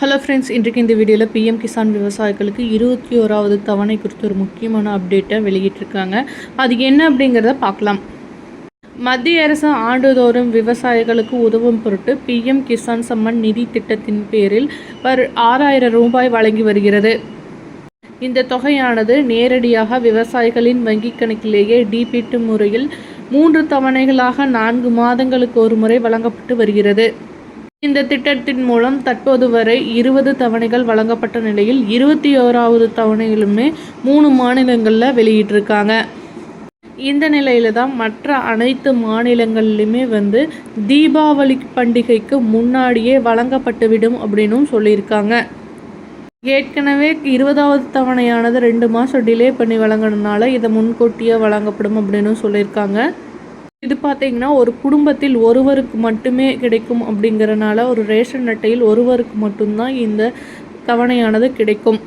Hello friends இன்றைக்கு இந்த வீடியோவில் பிஎம் கிசான் விவசாயிகளுக்கு இருபத்தி ஓராவது தவணை குறித்து ஒரு முக்கியமான அப்டேட்டை வெளியிட்டிருக்காங்க. அது என்ன அப்படிங்கிறத பார்க்கலாம். மத்திய அரசு ஆண்டுதோறும் விவசாயிகளுக்கு உதவும் பொருட்டு பிஎம் கிசான் சம்மன் நிதி திட்டத்தின் பேரில் பர் ஆறாயிரம் ரூபாய் வழங்கி வருகிறது. இந்த தொகையானது நேரடியாக விவசாயிகளின் வங்கிக் கணக்கிலேயே டிபிட்டு முறையில் மூன்று தவணைகளாக நான்கு மாதங்களுக்கு ஒரு முறை வழங்கப்பட்டு வருகிறது. இந்த திட்டத்தின் மூலம் தற்போது வரை இருபது தவணைகள் வழங்கப்பட்ட நிலையில் இருபத்தி ஓராவது தவணைகளுமே மூணு மாநிலங்களில் வெளியிட்டிருக்காங்க. இந்த நிலையில தான் மற்ற அனைத்து மாநிலங்கள்லையுமே வந்து தீபாவளி பண்டிகைக்கு முன்னாடியே வழங்கப்பட்டுவிடும் அப்படின்னும் சொல்லியிருக்காங்க. ஏற்கனவே இருபதாவது தவணையானது ரெண்டு மாதம் டிலே பண்ணி வழங்கினதுனால இதை முன்கூட்டியே வழங்கப்படும் அப்படின்னு சொல்லியிருக்காங்க. இது பார்த்தீங்கன்னா ஒரு குடும்பத்தில் ஒருவருக்கு மட்டுமே கிடைக்கும் அப்படிங்கிறனால ஒரு ரேஷன் அட்டையில் ஒருவருக்கு மட்டும்தான் இந்த தவணையானது கிடைக்கும்.